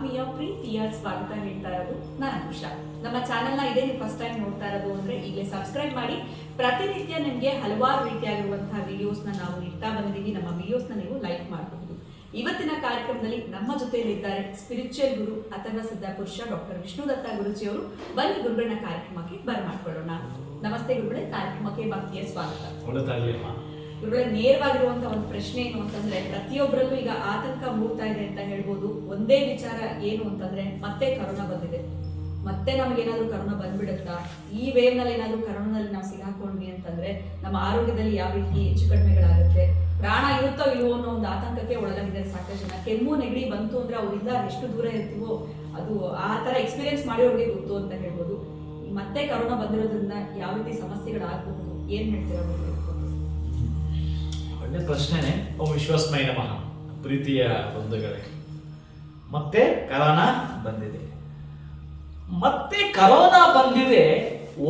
ಆತ್ಮೀಯ ಪ್ರೀತಿಯ ಸ್ವಾಗತ ಹೇಳ್ತಾ ಇರೋದು ನಾನು ಉಷಾ ನಮ್ಮ ಚಾನೆಲ್ನ ಇದೇ. ನೀವು ಫಸ್ಟ್ ಟೈಮ್ ನೋಡ್ತಾ ಇರೋದು ಅಂದ್ರೆ ಈಗಲೇ ಸಬ್ಸ್ಕ್ರೈಬ್ ಮಾಡಿ. ಪ್ರತಿನಿತ್ಯ ನಿಮಗೆ ಹಲವಾರು ರೀತಿಯಾಗಿರುವಂತಹ ವಿಡಿಯೋಸ್ನ ನಾವು ನೀಡ್ತಾ ಬಂದಿದ್ದೀವಿ. ನಮ್ಮ ವಿಡಿಯೋಸ್ನ ನೀವು ಲೈಕ್ ಮಾಡಬಹುದು. ಇವತ್ತಿನ ಕಾರ್ಯಕ್ರಮದಲ್ಲಿ ನಮ್ಮ ಜೊತೆಯಲ್ಲಿದ್ದಾರೆ ಸ್ಪಿರಿಚುವಲ್ ಗುರು ಅಥವಾ ಸಿದ್ಧ ಪುರುಷ ಡಾಕ್ಟರ್ ವಿಷ್ಣುದತ್ತ ಗುರುಜಿ ಅವರು ಬನ್ನಿ ಗುರುಗಳನ್ನ ಕಾರ್ಯಕ್ರಮಕ್ಕೆ ಬರ್ಮಾಡ್ಕೊಳ್ಳೋಣ. ನಮಸ್ತೆ ಗುರುಗಳೇ. ಕಾರ್ಯಕ್ರಮಕ್ಕೆ ಭಕ್ತಿಯ ಸ್ವಾಗತ. ನೇರವಾಗಿರುವಂತಹ ಒಂದು ಪ್ರಶ್ನೆ ಏನು ಅಂತಂದ್ರೆ ಪ್ರತಿಯೊಬ್ಬರಲ್ಲೂ ಈಗ ಆತಂಕ ಮೂಡ್ತಾ ಇದೆ ಅಂತ ಒಂದೇ ವಿಚಾರ ಏನು ಅಂತಂದ್ರೆ ಮತ್ತೆ ಕರೋನಾ ಬಂದಿದೆ. ಮತ್ತೆ ನಮಗೇನಾದ್ರೂ ಕರೋನಾ ಬಂದ್ಬಿಡುತ್ತಾ? ಈ ವೇವ್ನಲ್ಲಿ ಏನಾದ್ರೂ ಕರೋನಾದಲ್ಲಿ ನಾವು ಸಿಗಾಕೊಂಡ್ವಿ ಅಂತಂದ್ರೆ ನಮ್ಮ ಆರೋಗ್ಯದಲ್ಲಿ ಯಾವ ರೀತಿ ಹೆಚ್ಚು ಕಡಿಮೆಗಳಾಗುತ್ತೆ? ಪ್ರಾಣ ಇರುತ್ತೋ ಇಲ್ವೋ ಅನ್ನೋ ಒಂದು ಆತಂಕಕ್ಕೆ ಒಳಗಾಗಿದ್ದಾರೆ ಸಾಕಷ್ಟು ಜನ. ಕೆಮ್ಮು, ನೆಗಡಿ ಬಂತು ಅಂದ್ರೆ ಅವರಿಂದ ಎಷ್ಟು ದೂರ ಇರ್ತೀವೋ ಅದು ಆ ತರ ಎಕ್ಸ್ಪೀರಿಯನ್ಸ್ ಮಾಡಿರೋರಿಗೆ ಗೊತ್ತು ಅಂತ ಹೇಳ್ಬೋದು. ಮತ್ತೆ ಕರೋನಾ ಬಂದಿರೋದ್ರಿಂದ ಯಾವ ರೀತಿ ಸಮಸ್ಯೆಗಳಾಗಬಹುದು? ಏನ್ ಹೇಳ್ತೀರಾ? ಒಳ್ಳೆ ಪ್ರಶ್ನೆನೆ. ಓಂ ವಿಶ್ವಾಸಮಯ ನಮಃ. ಪ್ರೀತಿಯ ಬಂಧುಗಳೇ. ಮತ್ತೆ ಕರೋನಾ ಬಂದಿದೆ. ಮತ್ತೆ ಕರೋನಾ ಬಂದಿದೆ,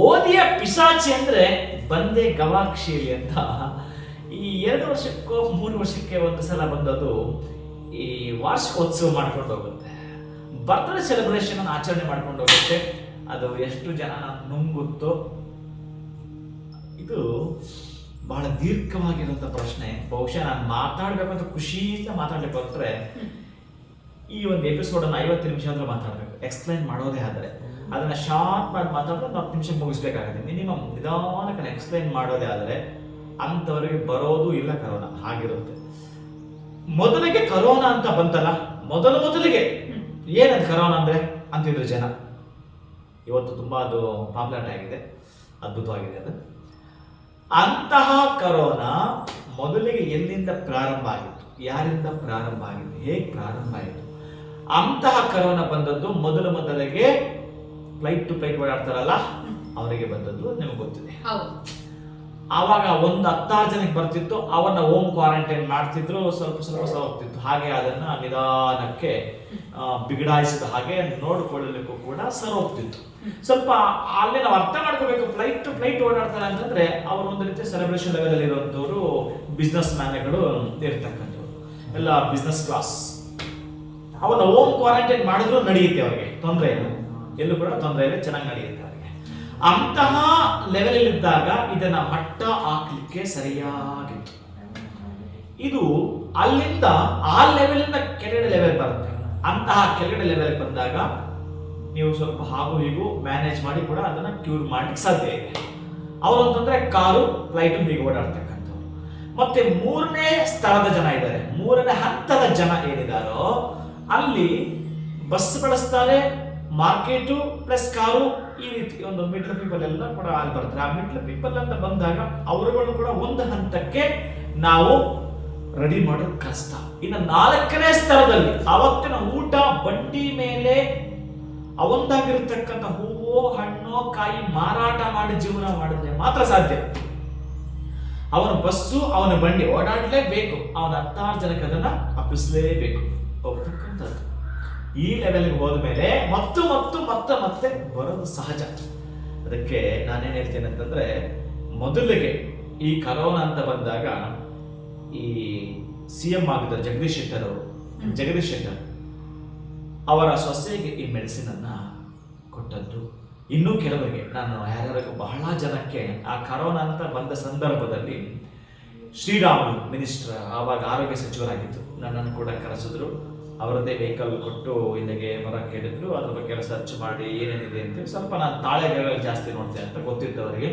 ಓದಿಯ ಪಿಸಾಚಿ ಅಂದ್ರೆ ಬಂದೆ ಗವಾಕ್ಷಿಲಿ ಅಂತ. ಈ ಎರಡು ವರ್ಷಕ್ಕೋ, ಮೂರು ವರ್ಷಕ್ಕೆ ಒಂದು ಸಲ ಬಂದದ್ದು ಈ ವಾರ್ಷಿಕೋತ್ಸವ ಮಾಡ್ಕೊಂಡು ಹೋಗುತ್ತೆ. ಬರ್ತ್ಡೇ ಸೆಲೆಬ್ರೇಷನ್ ಆಚರಣೆ ಮಾಡ್ಕೊಂಡು ಹೋಗುತ್ತೆ. ಅದು ಎಷ್ಟು ಜನ ನುಂಗುತ್ತೋ, ಇದು ಬಹಳ ದೀರ್ಘವಾಗಿರುವಂತ ಪ್ರಶ್ನೆ. ಬಹುಶಃ ನಾನು ಮಾತಾಡ್ಬೇಕಂತ ಖುಷಿಯಿಂದ ಮಾತಾಡ್ಲಿಕ್ಕೆ ಹೋದ್ರೆ ಈ ಒಂದು ಎಪಿಸೋಡ್ ಅನ್ನು ಐವತ್ತು ನಿಮಿಷ ಅಂದ್ರೆ ಮಾತಾಡಬೇಕು. ಎಕ್ಸ್ಪ್ಲೈನ್ ಮಾಡೋದೇ ಆದರೆ. ಅದನ್ನ ಶಾರ್ಟ್ ಮಾಡಿ ಮಾತಾಡಿದ್ರೆ ಒಂದು ಹತ್ತು ನಿಮಿಷ ಮುಗಿಸ್ಬೇಕಾಗುತ್ತೆ. ಮಿನಿಮಮ್ ನಿಧಾನಕ್ಕೆ ಎಕ್ಸ್ಪ್ಲೈನ್ ಮಾಡೋದೇ ಆದರೆ ಅಂಥವ್ರಿಗೆ ಬರೋದು ಇಲ್ಲ ಕರೋನಾ. ಹಾಗಿರುತ್ತೆ. ಮೊದಲಿಗೆ ಕರೋನಾ ಅಂತ ಬಂತಲ್ಲ? ಮೊದಲು ಮೊದಲಿಗೆ. ಏನದು ಕರೋನಾ ಅಂದ್ರೆ? ಅಂತಿದ್ರು ಜನ. ಇವತ್ತು ತುಂಬಾ ಅದು ಪಾಪ್ಯುಲರ್ ಆಗಿದೆ. ಅದ್ಭುತವಾಗಿದೆ ಅದು. ಅಂತಹ ಕರೋನಾ ಮೊದಲಿಗೆ ಎಲ್ಲಿಂದ ಪ್ರಾರಂಭ ಆಗಿತ್ತು? ಯಾರಿಂದ ಪ್ರಾರಂಭ ಆಗಿತ್ತು? ಹೇಗೆ ಪ್ರಾರಂಭ ಆಯಿತು? ಅಂತಹ ಕರೋನಾ ಬಂದದ್ದು ಮೊದಲ ಮೊದಲಿಗೆ ಫ್ಲೈಟ್ ಟು ಫ್ಲೈಟ್ ಓಡಾಡ್ತಾರಲ್ಲ ಅವರಿಗೆ ಬಂದದ್ದು ನಿಮಗೆ ಗೊತ್ತಿದೆ. ಆವಾಗ ಒಂದು ಹತ್ತಾರು ಜನಕ್ಕೆ ಬರ್ತಿತ್ತು ಅವನ್ನ ಹೋಮ್ ಕ್ವಾರಂಟೈನ್ ಮಾಡ್ತಿದ್ರು ಸ್ವಲ್ಪ ಸ್ವಲ್ಪ ಸಹ ಹೋಗ್ತಿತ್ತು. ಹಾಗೆ ಅದನ್ನ ನಿಧಾನಕ್ಕೆ ಬಿಗಡಾಯಿಸಿದ ಹಾಗೆ ನೋಡಿಕೊಳ್ಳಲಿಕ್ಕೂ ಕೂಡ ಸರ್ ಹೋಗ್ತಿತ್ತು. ಸ್ವಲ್ಪ ಅಲ್ಲಿ ನಾವು ಅರ್ಥ ಮಾಡ್ಕೋಬೇಕು ಫ್ಲೈಟ್ ಟು ಫ್ಲೈಟ್ ಓಡಾಡ್ತಾರೆ ಅಂತಂದ್ರೆ ಅವರು ಒಂದು ರೀತಿ ಸೆಲೆಬ್ರೇಷನ್ ಲೆವೆಲ್ ಅಲ್ಲಿ ಇರುವಂತವ್ರು ಬಿಸ್ನೆಸ್ ಮ್ಯಾನ್ಗಳು ಇರ್ತಕ್ಕಂಥವ್ರು. ಎಲ್ಲ ಬಿಸ್ನೆಸ್ ಕ್ಲಾಸ್ ಅವನ್ನ ಹೋಮ್ ಕ್ವಾರಂಟೈನ್ ಮಾಡಿದ್ರು ನಡೆಯುತ್ತೆ ಅವರಿಗೆ. ತೊಂದರೆ ಇಲ್ಲ. ಎಲ್ಲೂ ಕೂಡ ತೊಂದರೆ ಇಲ್ಲ, ಚೆನ್ನಾಗಿ ನಡೆಯುತ್ತೆ ಅವರಿಗೆ. ಅಂತಹ ಲೆವೆಲ್ ಇದ್ದಾಗ ಇದನ್ನ ಮಟ್ಟ ಹಾಕ್ಲಿಕ್ಕೆ ಸರಿಯಾಗಿತ್ತು. ಇದು ಅಲ್ಲಿಂದ ಆ ಲೆವೆಲಿಂದ ಕೆಳಗಡೆ ಲೆವೆಲ್ ಬರುತ್ತೆ. ಅಂತಹ ಕೆಳಗಡೆ ಲೆವೆಲ್ ಬಂದಾಗ ನೀವು ಸ್ವಲ್ಪ ಹಾಗೂ ಹೀಗು ಮ್ಯಾನೇಜ್ ಮಾಡಿ ಕೂಡ ಅದನ್ನ ಕ್ಯೂರ್ ಮಾಡ್ಲಿಕ್ಕೆ ಸಾಧ್ಯ ಇದೆ. ಅವರು ಅಂತಂದ್ರೆ ಕಾರು ಫ್ಲೈಟ್ ಹೀಗೆ ಓಡಾಡ್ತಕ್ಕಂಥವ್ರು. ಮತ್ತೆ ಮೂರನೇ ಸ್ಥಳದ ಜನ ಇದ್ದಾರೆ. ಮೂರನೇ ಹಂತದ ಜನ ಏನಿದಾರೋ ಅಲ್ಲಿ ಬಸ್ ಬಳಸ್ತಾರೆ ಮಾರ್ಕೆಟು ಪ್ಲಸ್ ಕಾರು ಈ ರೀತಿ ಒಂದು ಮಿಡ್ಲ್ ಪೀಪಲ್ ಎಲ್ಲ ಕೂಡ ಅಲ್ಲಿ ಬರ್ತಾರೆ ಆ ಮಿಡ್ಲ್ ಪೀಪಲ್ ಅಂತ ಬಂದಾಗ ಅವರುಗಳು ಕೂಡ ಒಂದು ಹಂತಕ್ಕೆ ನಾವು ರೆಡಿ ಮಾಡೋದು ಕಷ್ಟ. ಇನ್ನು ನಾಲ್ಕನೇ ಸ್ಥಳದಲ್ಲಿ ಅವತ್ತಿನ ಊಟ, ಬಂಡಿ ಮೇಲೆ ಅವಂದಾಗಿರ್ತಕ್ಕಂಥ ಹೂವು, ಹಣ್ಣು, ಕಾಯಿ ಮಾರಾಟ ಮಾಡಿ ಜೀವನ ಮಾಡಿದ್ರೆ ಮಾತ್ರ ಸಾಧ್ಯ. ಅವನ ಬಸ್ಸು ಅವನ ಬಂಡಿ ಓಡಾಡಲೇಬೇಕು. ಅವನ ಹತ್ತಾರು ಜನಕ್ಕೆ ಅದನ್ನ ಅಪ್ಪಿಸಲೇಬೇಕು. ಹೋಗ್ತಕ್ಕಂಥದ್ದು ಈ ಲೆವೆಲ್ಗೆ ಹೋದ್ಮೇಲೆ ಮತ್ತು ಮತ್ತು ಮತ್ತೆ ಮತ್ತೆ ಬರೋದು ಸಹಜ. ಅದಕ್ಕೆ ನಾನೇನ್ ಹೇಳ್ತೇನೆ ಅಂತಂದ್ರೆ ಮೊದಲಿಗೆ ಈ ಕರೋನಾ ಅಂತ ಬಂದಾಗ ಈ ಸಿ ಎಂ ಆಗಿದ್ದ ಜಗದೀಶ್ ಶೆಟ್ಟರ್ ಅವರು ಜಗದೀಶ್ ಶೆಟ್ಟರ್ ಅವರ ಸೊಸೆಗೆ ಈ ಮೆಡಿಸಿನ್ ಅನ್ನ ಕೊಟ್ಟದ್ದು. ಇನ್ನೂ ಕೆಲವರಿಗೆ ನಾನು ಯಾರ್ಯಾರಿಗೂ ಬಹಳ ಜನಕ್ಕೆ ಆ ಕರೋನಾ ಅಂತ ಬಂದ ಸಂದರ್ಭದಲ್ಲಿ ಶ್ರೀರಾಮುಲು ಮಿನಿಸ್ಟರ್ ಆವಾಗ ಆರೋಗ್ಯ ಸಚಿವರಾಗಿತ್ತು ನನ್ನನ್ನು ಕೂಡ ಕರೆಸಿದ್ರು. ಅವರದ್ದೇ ವೆಹಿಕಲ್ ಕೊಟ್ಟು ಇಲ್ಲಿಗೆ ಬರೋಕ್ಕೆ ಹೇಳಿದ್ರು ಅದ್ರ ಬಗ್ಗೆ ಎಲ್ಲ ಸರ್ಚ್ ಮಾಡಿ ಏನೇನಿದೆ ಅಂತ ಸ್ವಲ್ಪ ನಾನು ತಾಳೆಗೆರೆ ಜಾಸ್ತಿ ನೋಡ್ತೇನೆ ಅಂತ ಗೊತ್ತಿತ್ತು ಅವರಿಗೆ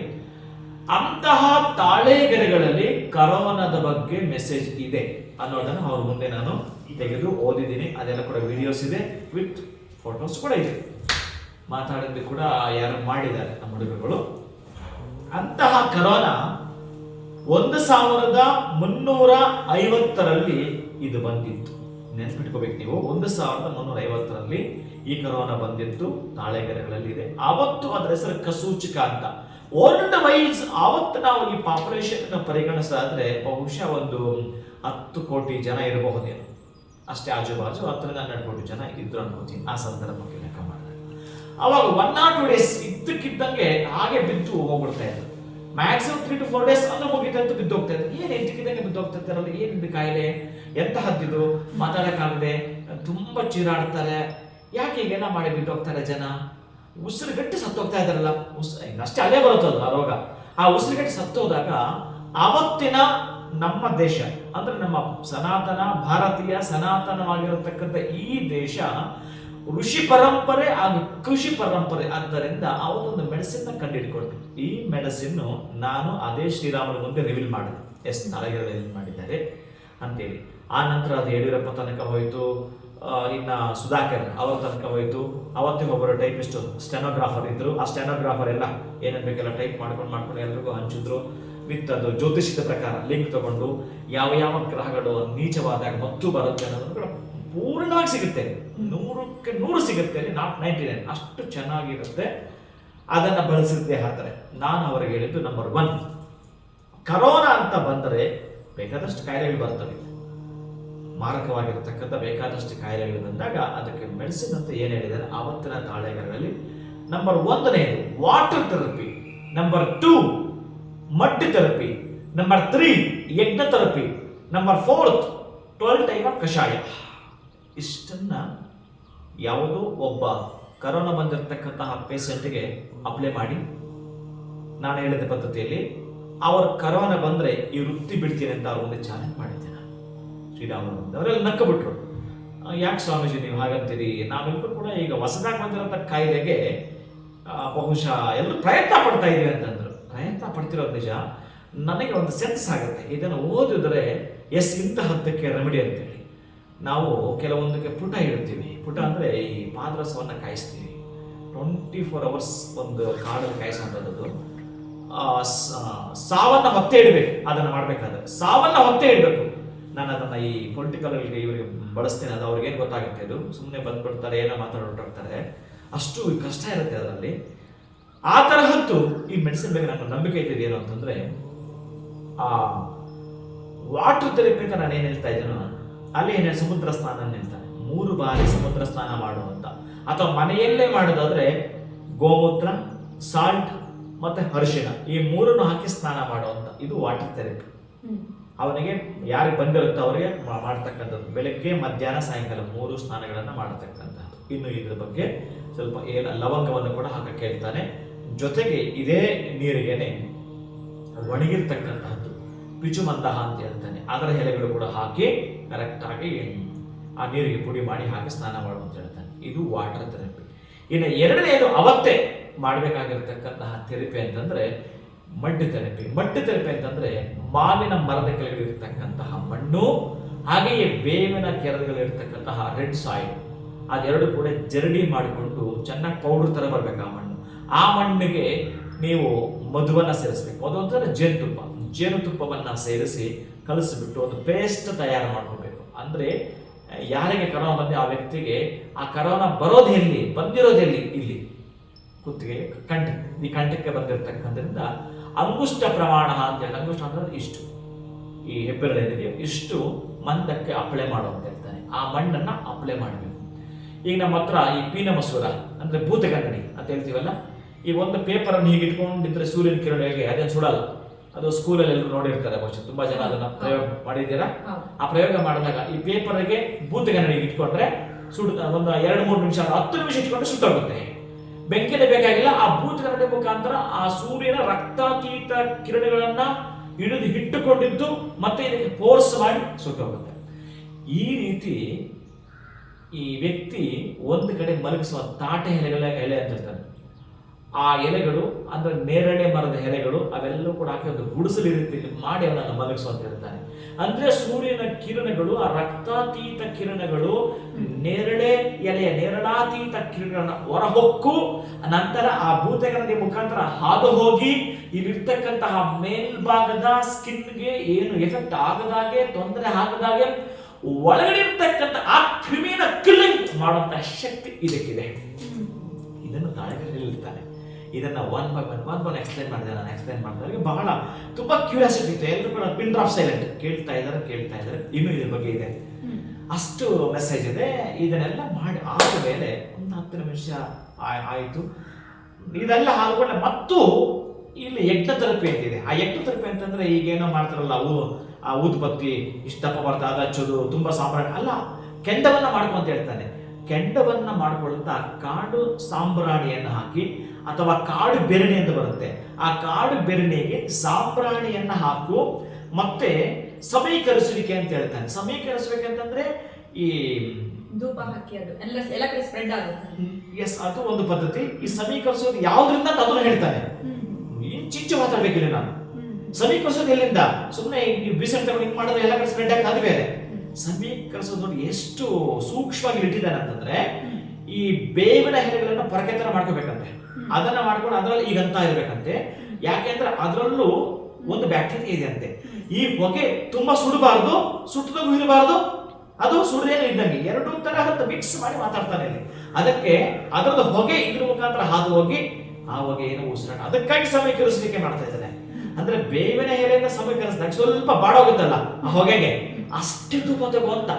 ಅಂತಹ ತಾಳೆಗೆರೆಗಳಲ್ಲಿ ಕರೋನಾದ ಬಗ್ಗೆ ಮೆಸೇಜ್ ಇದೆ ಅನ್ನೋದನ್ನು ಅವ್ರ ಮುಂದೆ ನಾನು ತೆಗೆದು ಓದಿದ್ದೀನಿ. ಅದೆಲ್ಲ ಕೂಡ ವಿಡಿಯೋಸ್ ಇದೆ ವಿತ್ ಫೋಟೋಸ್ ಕೂಡ ಇದೆ. ಮಾತಾಡಿದ್ದು ಕೂಡ ಯಾರು ಮಾಡಿದ್ದಾರೆ ನಮ್ಮ ಹುಡುಗರುಗಳು. ಅಂತಹ ಕರೋನಾ ಒಂದು ಸಾವಿರದ ಮುನ್ನೂರ ಐವತ್ತರಲ್ಲಿ ಇದು ಬಂದಿತ್ತು. ನೆನ್ಪಿಟ್ಕೋಬೇಕು ನೀವು. ಒಂದು ಸಾವಿರದ ಮುನ್ನೂರ ಐವತ್ತರಲ್ಲಿ ಈ ಕರೋನಾ ಬಂದಿತ್ತು ತಾಳೆಗರೆಗಳಲ್ಲಿ ಇದೆ. ಆವತ್ತು ಅದರ ಹೆಸರು ಕಸೂಚಿಕ ಅಂತ. ವರ್ಲ್ಡ್ ವೈಸ್ ಆವತ್ತು ನಾವು ಈ ಪಾಪ್ಯುಲೇಷನ್ ಪರಿಗಣಿಸಾದ್ರೆ ಬಹುಶಃ ಒಂದು ಹತ್ತು ಕೋಟಿ ಜನ ಇರಬಹುದೇನು. ಅಷ್ಟೇ ಆಜುಬಾಜು ಹತ್ತರಿಂದ ಹನ್ನೆರಡು ಕೋಟಿ ಜನ ಇದ್ರು ಅನ್ಬೋದು ಆ ಸಂದರ್ಭಕ್ಕೆ ಲೆಕ್ಕ ಮಾಡಿದಾಗ ಅವಾಗ ಒನ್ ನಾಟ್ ಟು ಡೇಸ್ ಇದ್ದಕ್ಕಿದ್ದಂಗೆ ಹಾಗೆ ಬಿದ್ದು ಹೋಗ್ಬಿಡ್ತಾ ಇದ್ರು. Maximum three to four days ಅಂದ್ರೆ ಮುಗಿತಂತ ಬಿದ್ದು ಹೋಗ್ತಾ ಏನು ಏನ್ ಇದ್ದಕ್ಕಿದ್ದಂಗೆ ಬಿದ್ದು ಹೋಗ್ತಾ ಇರ್ತಾರಲ್ಲ ಏನಿದು ಕಾಯಿಲೆ? ಎಂತಹದ್ದಿದು? ಮಾತಾಡಕ್ಕಾಗದೆ ತುಂಬಾ ಚೀರಾಡ್ತಾರೆ. ಯಾಕೆ ಹೀಗೆಲ್ಲ ಮಾಡಿ ಬಿದ್ದೋಗ್ತಾರೆ ಜನ? ಉಸಿರುಗಟ್ಟಿ ಸತ್ತೋಗ್ತಾ ಇದಾರಲ್ಲ ಉಸ್ ಅಷ್ಟೇ ಅಲ್ಲೇ ಬರುತ್ತಲ್ಲ ಆ ರೋಗ? ಆ ಉಸಿರುಗಟ್ಟಿ ಸತ್ತೋದಾಗ ಆವತ್ತಿನ ನಮ್ಮ ದೇಶ, ಅಂದ್ರೆ ನಮ್ಮ ಸನಾತನ, ಭಾರತೀಯ, ಸನಾತನವಾಗಿರತಕ್ಕಂಥ ಈ ದೇಶ ಋಷಿ ಪರಂಪರೆ ಹಾಗೂ ಕೃಷಿ ಪರಂಪರೆ ಆದ್ದರಿಂದ ಅವನೊಂದು ಮೆಡಿಸಿನ್ ಕಂಡುಹಿಡ್ಕೊಳ್ತೀನಿ ಈ ಮೆಡಿಸಿನ್ ನಾನು ಅದೇ ಶ್ರೀರಾಮನ ಮುಂದೆ ರಿವೀಲ್ ಮಾಡಿದೆ. ಎಸ್ ನಾಳೆಗೆ ರಿವೀಲ್ ಮಾಡಿದ್ದಾರೆ ಅಂತೇಳಿ. ಆ ನಂತರ ಅದು ಯಡಿಯೂರಪ್ಪ ತನಕ ಹೋಯಿತು ಇನ್ನ ಸುಧಾಕರ್ ಅವರ ತನಕ ಹೋಯಿತು. ಅವತ್ತಿಗೆ ಒಬ್ಬರು ಟೈಪಿಸ್ಟ್ ಸ್ಟೆನೋಗ್ರಾಫರ್ ಇದ್ರು. ಆ ಸ್ಟೆನೋಗ್ರಾಫರ್ ಎಲ್ಲ ಏನೇನು ಬೇಕೆಲ್ಲ ಟೈಪ್ ಮಾಡ್ಕೊಂಡು ಮಾಡ್ಕೊಂಡು ಎಲ್ರಿಗೂ ಹಂಚಿದ್ರು. ವಿತ್ ಅದು ಜ್ಯೋತಿಷದ ಪ್ರಕಾರ ಲಿಂಕ್ ತಗೊಂಡು ಯಾವ ಯಾವ ಗ್ರಹಗಳು ನೀಚವಾದಾಗ ಮತ್ತು ಬರುತ್ತೆ ಅನ್ನೋದನ್ನು ಪೂರ್ಣವಾಗಿ ಸಿಗುತ್ತೆ. ನೂರಕ್ಕೆ ನೂರು ಸಿಗುತ್ತೆ ನಾಟ್ ನೈಂಟಿ ನೈನ್. ಅಷ್ಟು ಚೆನ್ನಾಗಿರುತ್ತೆ. ಅದನ್ನು ಬಳಸುತ್ತೆ ಹಾಕ್ತಾರೆ ನಾನು ಅವರಿಗೆ ಹೇಳಿದ್ದು ನಂಬರ್ ಒನ್ ಕರೋನಾ ಅಂತ ಬಂದರೆ ಬೇಕಾದಷ್ಟು ಕಾಯಿಲೆಗಳು ಬರ್ತವೆ. ಮಾರಕವಾಗಿರತಕ್ಕಂಥ ಬೇಕಾದಷ್ಟು ಕಾಯಿಲೆಗಳು ಬಂದಾಗ ಅದಕ್ಕೆ ಮೆಡಿಸಿನ್ ಅಂತ ಏನು ಹೇಳಿದ್ದಾರೆ? ಆವತ್ತಿನ ತಾಳೆಗಳಲ್ಲಿ ನಂಬರ್ ಒಂದನೇದು water therapy number two mud therapy number three ಯಜ್ಞ therapy number fourth twelve time of ಕಷಾಯ. ಇಷ್ಟನ್ನ ಯಾವುದೋ ಒಬ್ಬ ಕರೋನಾ ಬಂದಿರತಕ್ಕಂತಹ ಪೇಷಂಟ್ಗೆ ಅಪ್ಲೈ ಮಾಡಿ. ನಾನು ಹೇಳಿದ ಪದ್ಧತಿಯಲ್ಲಿ, ಅವರ ಕರೋನಾ ಬಂದ್ರೆ ಈ ವೃತ್ತಿ ಬಿಡ್ತೀನಿ ಅಂತ ಅವ್ರ ಮುಂದೆ ಚಾಲೆಂಜ್ ಮಾಡಿದ್ದೆ ನಾನು. ಶ್ರೀರಾಮನ ಮುಂದೆ ಅವರೆಲ್ಲ ನಕ್ಕ ಬಿಟ್ರು ಯಾಕೆ ಸ್ವಾಮೀಜಿ ನೀವು ಹಾಗಂತೀರಿ? ನಾವೆಲ್ಲರೂ ಕೂಡ ಈಗ ಹೊಸದಾಗಿ ಬಂದಿರೋಂಥ ಕಾಯಿಲೆಗೆ ಬಹುಶಃ ಎಲ್ಲರೂ ಪ್ರಯತ್ನ ಪಡ್ತಾ ಇದೀವಿ ಅಂತಂದ್ರು. ಪ್ರಯತ್ನ ಪಡ್ತಿರೋದು ನಿಜ? ನನಗೆ ಒಂದು ಸೆನ್ಸ್ ಆಗುತ್ತೆ. ಇದನ್ನು ಓದಿದ್ರೆ ಎಸ್ ಇಂಥ ಹದ್ದಕ್ಕೆ ರೆಮಿಡಿ ಅಂತೇಳಿ ನಾವು ಕೆಲವೊಂದಕ್ಕೆ ಪುಟ ಇಡ್ತೀವಿ ಪುಟ ಅಂದರೆ ಈ ಪಾದರಸವನ್ನು ಕಾಯಿಸ್ತೀವಿ ಟ್ವೆಂಟಿ ಫೋರ್ ಅವರ್ಸ್ ಒಂದು ಕಾಡಲ್ಲಿ ಕಾಯಿಸುವಂಥದ್ದು ಸಾವನ್ನು ಹೊತ್ತೆ ಇಡಬೇಕು, ಅದನ್ನು ಮಾಡಬೇಕಾದ್ರೆ. ಸಾವನ್ನ ಹೊತ್ತೆ ಇಡಬೇಕು. ನಾನು ಅದನ್ನ ಈ ಪೊಲಿಟಿಕಲ್ ಇವರಿಗೆ ಬಳಸ್ತೇನೆ, ಅದು ಅವ್ರಿಗೆ ಏನು ಗೊತ್ತಾಗುತ್ತೆ ಅದು ಸುಮ್ಮನೆ ಬಂದ್ಬಿಡ್ತಾರೆ, ಏನೋ ಮಾತಾಡ್ಬಿಟ್ಟಿರ್ತಾರೆ ಅಷ್ಟು ಕಷ್ಟ ಇರುತ್ತೆ ಅದರಲ್ಲಿ. ಆ ತರಹದ್ದು ಈ ಮೆಡಿಸಿನ್ ಬಗ್ಗೆ ನನ್ನ ನಂಬಿಕೆ ಇದ್ದಿದೆ ಏನು ಅಂತಂದ್ರೆ, ಆ ವಾಟರ್ ಥೆರಪಿ ಅಂತ ನಾನು ಏನು ಹೇಳ್ತಾ ಇದ್ದೀನೋ ಅಲ್ಲಿ ಏನೇ ಸಮುದ್ರ ಸ್ನಾನ ನಿಲ್ತಾನೆ ಮೂರು ಬಾರಿ ಸಮುದ್ರ ಸ್ನಾನ ಮಾಡುವಂತ. ಅಥವಾ ಮನೆಯಲ್ಲೇ ಮಾಡೋದಾದ್ರೆ ಗೋಮೂತ್ರ ಸಾಲ್ಟ್ ಮತ್ತೆ ಅರಿಶಿಣ. ಈ ಮೂರನ್ನು ಹಾಕಿ ಸ್ನಾನ ಮಾಡುವಂತ. ಇದು ವಾಟರ್ ಥೆರಪಿ ಅವನಿಗೆ ಯಾರಿಗೆ ಬಂದಿರುತ್ತೋ ಅವರಿಗೆ ಮಾಡ್ತಕ್ಕಂಥದ್ದು. ಬೆಳಗ್ಗೆ ಮಧ್ಯಾಹ್ನ ಸಾಯಂಕಾಲ ಮೂರು ಸ್ನಾನಗಳನ್ನು ಮಾಡತಕ್ಕಂಥದ್ದು. ಇನ್ನು ಇದ್ರ ಬಗ್ಗೆ ಸ್ವಲ್ಪ ಏನ ಲವಂಗವನ್ನು ಕೂಡ ಹಾಕಕ್ಕೆ ಹೇಳ್ತಾನೆ. ಜೊತೆಗೆ ಇದೇ ನೀರಿಗೆನೆ ಒಣಗಿರ್ತಕ್ಕಂತಹದ್ದು ಪಿಚುಮಂದಹ ಅಂತ ಹೇಳ್ತಾನೆ ಅದರ ಎಲೆಗಳು ಕೂಡ ಹಾಕಿ ಕರೆಕ್ಟಾಗಿ ಆ ನೀರಿಗೆ ಪುಡಿ ಮಾಡಿ ಹಾಕಿ ಸ್ನಾನ ಮಾಡು ಅಂತ ಹೇಳ್ತಾನೆ. ಇದು ವಾಟರ್ ಥೆರಪಿ ಇನ್ನು ಎರಡನೇದು ಅವತ್ತೇ ಮಾಡಬೇಕಾಗಿರ್ತಕ್ಕಂತಹ ಥೆರಪಿ ಅಂತಂದ್ರೆ ಮಡ್ಡು ಥೆರಪಿ ಮಡ್ಡು ಥೆರಪಿ ಅಂತಂದ್ರೆ ಮಾವಿನ ಮರದ ಕೆಳಗಡೆ ಮಣ್ಣು, ಹಾಗೆಯೇ ಬೇವಿನ ಕೆರೆಗಳಿರ್ತಕ್ಕಂತಹ ರೆಡ್ ಸಾಯಿಲ್ ಅದೆರಡು ಕೂಡ ಜರಡಿ ಮಾಡಿಕೊಂಡು ಚೆನ್ನಾಗಿ ಪೌಡರ್ ತರ ಬರ್ಬೇಕು ಆ ಮಣ್ಣು. ಆ ಮಣ್ಣಿಗೆ ನೀವು ಮಧುವನ್ನ ಸೇರಿಸ್ಬೇಕು. ಅದೊಂಥರ ಜೇನುತುಪ್ಪ. ಜೇನುತುಪ್ಪವನ್ನ ಸೇರಿಸಿ ಕಲಸಿಬಿಟ್ಟು ಒಂದು ಪೇಸ್ಟ್ ತಯಾರು ಮಾಡ್ಕೋಬೇಕು. ಅಂದರೆ, ಯಾರಿಗೆ ಕರೋನಾ ಬಂದೆ ಆ ವ್ಯಕ್ತಿಗೆ, ಆ ಕರೋನಾ ಬರೋದು ಎಲ್ಲಿ? ಬಂದಿರೋದು ಎಲ್ಲಿ? ಇಲ್ಲಿ. ಕುತ್ತಿಗೆ ಕಂಠ. ಈ ಕಂಠಕ್ಕೆ ಬಂದಿರತಕ್ಕಂಥದ್ರಿಂದ ಅಂಗುಷ್ಟ ಪ್ರಮಾಣ ಅಂತ ಹೇಳಿ ಅಂಗುಷ್ಟ ಅಂದ್ರೆ ಇಷ್ಟು. ಈ ಹೆಬ್ಬೆರಳು ಏನಿದೆಯೋ, ಇಷ್ಟು ಮಂದಕ್ಕೆ ಅಪ್ಲೈ ಮಾಡು ಅಂತ ಹೇಳ್ತಾನೆ ಆ ಮಣ್ಣನ್ನ ಅಪ್ಲೈ ಮಾಡಬೇಕು. ಈಗ ನಮ್ಮ ಹತ್ರ ಈ ಪೀನ ಮಸೂರ, ಅಂದ್ರೆ ಭೂತಗನ್ನಡಿ ಅಂತ ಹೇಳ್ತೀವಲ್ಲ, ಈ ಒಂದು ಪೇಪರ್ ಅನ್ನು ಹೀಗೆ ಇಟ್ಕೊಂಡಿದ್ರೆ ಸೂರ್ಯನ ಕಿರಣಗಳಿಗೆ, ಅದೇನು ಸುಡಲ್ಲ. ಅದು ಸ್ಕೂಲಲ್ಲಿ ಎಲ್ಲರೂ ನೋಡಿರ್ತಾರೆ ಬಹುಶಃ. ತುಂಬಾ ಜನ ಅದನ್ನ ಪ್ರಯೋಗ ಮಾಡಿದ್ದೀರಾ? ಆ ಪ್ರಯೋಗ ಮಾಡಿದಾಗ ಈ ಪೇಪರ್ಗೆ ಭೂತಗನ್ನಡಿಗೆ ಇಟ್ಕೊಂಡ್ರೆ ಸುಡ್ ಒಂದು ಎರಡು ಮೂರು ನಿಮಿಷ ಹತ್ತು ನಿಮಿಷ ಇಟ್ಕೊಂಡ್ರೆ ಸುಟ್ಟೋಗುತ್ತೆ. ಬೆಂಕಿನ ಬೇಕಾಗಿಲ್ಲ ಆ ಭೂತಗನ್ನಡಿ ಮುಖಾಂತರ ಆ ಸೂರ್ಯನ ರಕ್ತಾತೀತ ಕಿರಣಗಳನ್ನ ಹಿಡಿದು ಇಟ್ಟುಕೊಂಡಿದ್ದು ಮತ್ತೆ ಇದಕ್ಕೆ ಫೋರ್ಸ್ ಮಾಡಿ ಸುಟ್ಟೋಗುತ್ತೆ. ಈ ರೀತಿ ಈ ವ್ಯಕ್ತಿ ಒಂದು ಕಡೆ ಮಲಗಿಸುವ ತಾಟೆ ಎಲೆಗಳ ಎಲೆ ಅಂತಿರ್ತಾನೆ ಆ ಎಲೆಗಳು ಅಂದ್ರೆ ನೇರಳೆ ಮರದ ಎಲೆಗಳು ಅವೆಲ್ಲವೂ ಕೂಡ ಹಾಕಿ ಒಂದು ಗುಡಿಸಲು ರೀತಿಯಲ್ಲಿ ಮಾಡಿ ಅವನನ್ನು ಮಲಗಿಸುವಂತ ಹೇಳ್ತಾನೆ ಅಂದ್ರೆ ಸೂರ್ಯನ ಕಿರಣಗಳು ಆ ರಕ್ತಾತೀತ ಕಿರಣಗಳು ನೇರಳೆ ಎಲೆಯ ನೇರಳಾತೀತ ಕಿರಣಗಳನ್ನ ಹೊರಹೊಕ್ಕು ನಂತರ ಆ ಭೂತಗಣದ ಮುಖಾಂತರ ಹಾದು ಹೋಗಿ ಇಲ್ಲಿರ್ತಕ್ಕಂತಹ ಮೇಲ್ಭಾಗದ ಸ್ಕಿನ್ಗೆ ಏನು ಎಫೆಕ್ಟ್ ಆಗದಾಗೆ ತೊಂದರೆ ಆಗದಾಗೆ ಒಳಗಡೆ ಇರ್ತಕ್ಕಂಥ ಆ ಕ್ರಿಮಿನ ಕಿಲ್ಲಿಂಗ್ ಮಾಡುವಂತಹ ಶಕ್ತಿ ಇದಕ್ಕಿದೆ. ಇದನ್ನು ಇರ್ತಾನೆ ಇದನ್ನ one by one one one explain ಮಾಡಿದೆ. ನಾನು ಎಕ್ಸ್ಪ್ಲೈನ್ ಮಾಡಿದಾಗ ಬಹಳ ತುಂಬಾ ಕ್ಯೂರಿಯಾಸಿಟಿ ಇತ್ತು. ಎಲ್ಲರೂ ಕೂಡ ಪಿನ್ ಡ್ರಾಪ್ ಸೈಲೆಂಟ್ ಕೇಳ್ತಾ ಇದ್ದಾರೆ ಕೇಳ್ತಾ ಇದ್ದಾರೆ. ಇನ್ನೂ ಇದ್ರ ಬಗ್ಗೆ ಇದೆ. ಅಷ್ಟು ಮೆಸೇಜ್ ಇದೆ. ಇದನ್ನೆಲ್ಲ ಮಾಡಿ ಆದ ಮೇಲೆ ಒಂದು ಹತ್ತು ನಿಮಿಷ ಆಯಿತು. ಇದೆಲ್ಲ ಆದ್ಮೇಲೆ ಮತ್ತು ಇಲ್ಲಿ ಯಜ್ಞ ಥೆರಪಿ ಅಂತಿದೆ. ಆ ಯಜ್ಞ ಥೆರಪಿ ಅಂತಂದ್ರೆ ಈಗೇನೋ ಮಾಡ್ತಾರಲ್ಲ ಅವು ಆ ಉತ್ಪತ್ತಿ ಇಷ್ಟಪ್ಪ ಬರ್ತಾ ಅದು ಹಚ್ಚೋದು ತುಂಬಾ ಸಾಂಬ್ರಾಣಿ. ಅಲ್ಲ ಕೆಂಡವನ್ನ ಮಾಡ್ಕೊಂತ ಹೇಳ್ತಾನೆ. ಕೆಂಡವನ್ನ ಮಾಡಿಕೊಳ್ತಾ ಕಾಡು ಸಾಂಬ್ರಾಣಿಯನ್ನು ಹಾಕಿ ಅಥವಾ ಕಾಡು ಬೆರಣೆ ಅಂತ ಬರುತ್ತೆ. ಆ ಕಾಡು ಬೆರಣೆಗೆ ಸಾಪ್ರಾಣಿಯನ್ನ ಹಾಕು. ಮತ್ತೆ ಸಮೀಕರಿಸುವಿಕೆ ಅಂತ ಹೇಳ್ತಾನೆ ಸಮೀಕರಿಸುವಿಕೆ ಅಂತಂದ್ರೆ ಈ ಧೂಪ ಹಾಕಿ ಅದು. ಎಲ್ಲ ಎಲ್ಲ ಕಡೆ ಸ್ಪ್ರೆಡ್ ಆಗುತ್ತೆ. ಎಸ್ ಅದು ಒಂದು ಪದ್ಧತಿ. ಈ ಸಮೀಕರಿಸೋದು ಯಾವ್ದ್ರಿಂದ ಅದನ್ನು ಹೇಳ್ತಾನೆ ಚಿಚ್ಚು ಮಾತಾಡ್ಬೇಕಿಲ್ಲ ನಾನು. ಸಮೀಕರಿಸೋದು ಎಲ್ಲಿಂದ? ಸುಮ್ಮನೆ ನೀವು ತಗೊಂಡು ಹಿಂಗ್ ಮಾಡಿದ್ರೆ ಎಲ್ಲ ಕಡೆ ಸ್ಪ್ರೆಡ್ ಆಗಿ ಅದು ಬೇರೆ. ಸಮೀಕರಿಸೋದು ನೋಡಿ ಎಷ್ಟು ಸೂಕ್ಷ್ಮವಾಗಿ ಇಟ್ಟಿದ್ದಾರೆ ಅಂತಂದ್ರೆ ಈ ಬೇವಿನ ಎಲೆಗಳನ್ನು ಪೊರಕೆ ತರ ಮಾಡ್ಕೋಬೇಕಂತೆ ಅದನ್ನ ಮಾಡ್ಕೊಂಡು ಅದರಲ್ಲಿ ಈಗಂತ ಇರ್ಬೇಕಂತೆ. ಯಾಕೆಂದ್ರೆ ಅದರಲ್ಲೂ ಒಂದು ಬ್ಯಾಕ್ಟೀರಿಯಾ ಇದೆ ಅಂತೆ. ಈ ಹೊಗೆ ತುಂಬಾ ಸುಡಬಾರ್ದು ಸುಟ್ಟದಾಗೂ ಇರಬಾರ್ದು ಅದು ಸುಡದೇನು ಇದ್ದಂಗೆ. ಎರಡು ತರಹದ ಮಿಕ್ಸ್ ಮಾಡಿ ಮಾತಾಡ್ತಾನೆ ಇಲ್ಲಿ. ಅದಕ್ಕೆ ಅದರದ ಹೊಗೆ ಇದ್ರ ಮುಖಾಂತರ ಹಾದು ಹೋಗಿ ಆ ಹೊಗೆ ಏನು ಉಸಿರಾಟ. ಅದಕ್ಕಾಗಿ ಸಮೀಕರಿಸಲಿಕ್ಕೆ ಮಾಡ್ತಾ ಇದ್ದಾನೆ. ಅಂದ್ರೆ ಬೇವಿನ ಎಲೆಯಿಂದ ಸಮೀಕರಿಸಿದಾಗ ಸ್ವಲ್ಪ ಬಾಡೋಗುತ್ತಲ್ಲ ಆ ಹೊಗೆಗೆ. ಅಷ್ಟೇ ತುಪ್ಪ ತಗೋ ಅಂತ.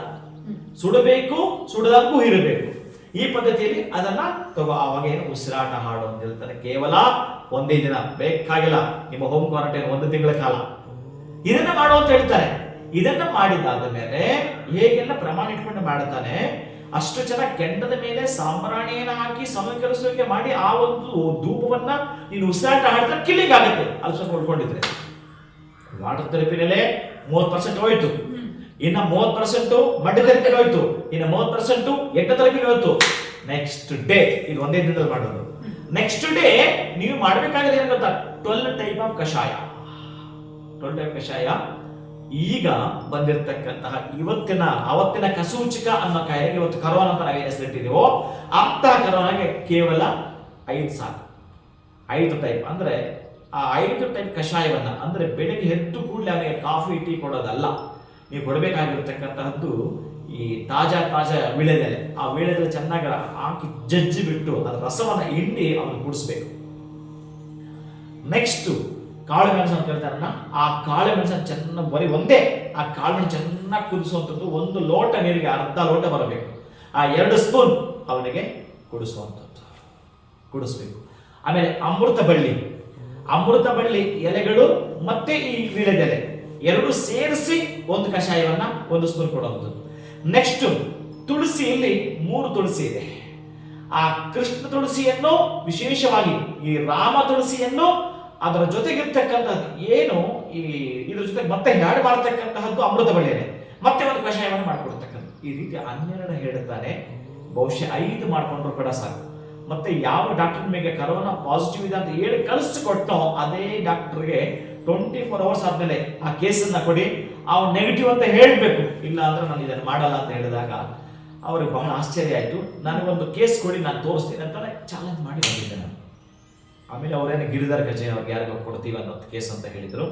ಸುಡಬೇಕು ಸುಡದಕ್ಕೂ ಇರಬೇಕು ಈ ಪದ್ಧತಿಯಲ್ಲಿ ಅದನ್ನ ತಗೋ ಆವಾಗ ಏನು ಉಸಿರಾಟ ಹೇಳ್ತಾರೆ. ಕೇವಲ ಒಂದೇ ದಿನ ಬೇಕಾಗಿಲ್ಲ. ನಿಮ್ಮ ಹೋಮ್ ಕ್ವಾರಂಟೈನ್ ಒಂದು ತಿಂಗಳ ಕಾಲ. ಇದನ್ನ ಮಾಡು ಅಂತ ಹೇಳ್ತಾರೆ. ಇದನ್ನ ಮಾಡಿದಾದ ಮೇಲೆ ಹೇಗೆಲ್ಲ ಪ್ರಮಾಣ ಇಟ್ಕೊಂಡು ಮಾಡುತ್ತಾನೆ ಅಷ್ಟು ಜನ ಕೆಂಡದ ಮೇಲೆ ಸಾಂಬ್ರಾಣಿಯನ್ನ ಹಾಕಿ ಸಮೀಕರಿಸುವಿಕೆ ಮಾಡಿ ಆ ಒಂದು ಧೂಪವನ್ನ ನೀನು ಉಸಿರಾಟ ಹಾಡಿದ್ರೆ ಕಿಲ್ಲಿಂಗ್ ಆಗುತ್ತೆ. ಅಲ್ಲಿ ಸ್ವಲ್ಪ ಉಳ್ಕೊಂಡಿದ್ರೆ. ವಾಟರ್ ಥೆರಪಿನಲ್ಲೇ ಮೂವತ್ತು ಪರ್ಸೆಂಟ್ ಹೋಯ್ತು. ಇನ್ನ ಮೂವತ್ತು ಪರ್ಸೆಂಟ್ ಮಡ್ಡ ಥೆರಪಿ ಹೋಯ್ತು. ಇನ್ನ ಮೂವತ್ತು ಪರ್ಸೆಂಟ್ ಎಡ್ಡ ಥೆರಪಿ ಹೋಯ್ತು. ನೆಕ್ಸ್ಟ್ ಡೇ ಇದು ಒಂದೇ ದಿನದಲ್ಲಿ ಮಾಡೋದು. ನೆಕ್ಸ್ಟ್ ಡೇ ನೀವು ಮಾಡಬೇಕಾದ್ರೆ ಏನು ಗೊತ್ತಾ? ಟ್ವೆಲ್ ಟೈಪ್ ಆಫ್ ಕಷಾಯ. ಟ್ವೆಲ್ ಟೈಪ್ ಕಷಾಯ. ಈಗ ಬಂದಿರತಕ್ಕಂತಹ ಇವತ್ತಿನ, ಅವತ್ತಿನ ಕಸೂಚಿಕ ಅನ್ನೋ ಕಾಯಿಲೆಗೆ ಇವತ್ತು ಕರೋನಾ ಅಂತ ನಾವು ಹೆಸರಿಟ್ಟಿದೀವೋ ಅಂತಹ ಕರೋನಾಗೆ ಕೇವಲ ಐದು ಸಾಕು. ಐದು ಟೈಪ್ ಅಂದ್ರೆ ಆ ಐದು ಟೈಪ್ ಕಷಾಯವನ್ನ, ಅಂದ್ರೆ ಬೆಳಿಗ್ಗೆ ಎದ್ದು ಕೂಡಲೇ ಅವನಿಗೆ ಕಾಫಿ ಟೀ ಕೊಡೋದಲ್ಲ. ನೀವು ಕೊಡಬೇಕಾಗಿರ್ತಕ್ಕಂತಹದ್ದು ಈ ತಾಜಾ ತಾಜಾ ವೀಳ್ಯದೆಲೆ. ಆ ವೀಳ್ಯದೆಲೆ ಚೆನ್ನಾಗಿ ಹಾಕಿ ಜಜ್ಜಿ ಬಿಟ್ಟು ಅದರ ರಸವನ್ನು ಹಿಂಡಿ ಅವನು ಕುಡಿಸ್ಬೇಕು ನೆಕ್ಸ್ಟ್ ಕಾಳು ಮೆಣಸು ಅಂತ ಹೇಳ್ತಾರಲ್ಲ, ಆ ಕಾಳು ಮೆಣಸನ್ನು ಚೆನ್ನಾಗಿ ಬರೀ ಒಂದೇ, ಆ ಕಾಳು ಮೆಣಸು ಚೆನ್ನಾಗಿ ಕುದಿಸುವಂಥದ್ದು ಒಂದು ಲೋಟ ನೀರಿಗೆ ಅರ್ಧ ಲೋಟ ಬರಬೇಕು. ಆ ಎರಡು ಸ್ಪೂನ್ ಅವನಿಗೆ ಕುಡಿಸುವಂಥದ್ದು. ಕುಡಿಸ್ಬೇಕು. ಆಮೇಲೆ ಅಮೃತ ಬಳ್ಳಿ. ಅಮೃತ ಬಳ್ಳಿ ಎಲೆಗಳು ಮತ್ತೆ ಈ ವೀಳ್ಯದೆಲೆ. ಎರಡು ಸೇರಿಸಿ ಒಂದು ಕಷಾಯವನ್ನ ಒಂದು ಸ್ಪೂನ್ ಕೊಡುವಂಥದ್ದು ನೆಕ್ಸ್ಟ್ ತುಳಸಿಯಲ್ಲಿ ಮೂರು ತುಳಸಿ ಇದೆ. ಆ ಕೃಷ್ಣ ತುಳಸಿಯನ್ನು ವಿಶೇಷವಾಗಿ ಈ ರಾಮ ತುಳಸಿಯನ್ನು ಅದರ ಜೊತೆಗಿರ್ತಕ್ಕಂಥದ್ದು ಏನು, ಈ ಇದ್ರ ಜೊತೆ ಮತ್ತೆ ಹ್ಯಾಡ್ ಮಾಡತಕ್ಕಂತಹದ್ದು ಅಮೃತ ಬಳ್ಳಿಯೇ. ಮತ್ತೆ ಒಂದು ಕಷಾಯವನ್ನು ಮಾಡಿಕೊಡ್ತಕ್ಕಂಥದ್ದು. ಈ ರೀತಿ ಹನ್ನೆರಡು ಹೇಳ್ತಾನೆ. ಬಹುಶಃ ಐದು ಮಾಡಿಕೊಂಡ್ರು ಕೂಡ ಸಾಕು. ಮತ್ತೆ ಯಾವ ಡಾಕ್ಟರ್ ಮೇಲೆ ಕರೋನಾ ಪಾಸಿಟಿವ್ ಇದೆ ಅಂತ ಹೇಳಿ ಕಳಿಸ್ಕೊಟ್ಟೋ ಅದೇ ಡಾಕ್ಟರ್ಗೆ ಟ್ವೆಂಟಿ ಫೋರ್ ಅವರ್ಸ್ ಆದ್ಮೇಲೆ ಆ ಕೇಸನ್ನ ಕೊಡಿ ಅವ್ನು ನೆಗೆಟಿವ್ ಅಂತ ಹೇಳಬೇಕು. ಇಲ್ಲ ಅಂದ್ರೆ ನಾನು ಇದನ್ನು ಮಾಡಲ್ಲ ಅಂತ ಹೇಳಿದಾಗ ಅವ್ರಿಗೆ ಬಹಳ ಆಶ್ಚರ್ಯ ಆಯಿತು. ನನಗೊಂದು ಕೇಸ್ ಕೊಡಿ, ನಾನು ತೋರಿಸ್ತೀನಿ ಅಂತಾನೆ ಚಾಲೆಂಜ್ ಮಾಡಿ ಬಂದಿದ್ದೆ ನಾನು. ಆಮೇಲೆ ಅವರೇನು ಗಿರಿಧರ್ ಗಜೆ ಅವ್ರಿಗೆ ಯಾರಿಗೋ ಕೊಡ್ತೀವಿ ಅನ್ನೋ ಕೇಸ್ ಅಂತ ಹೇಳಿದ್ರು.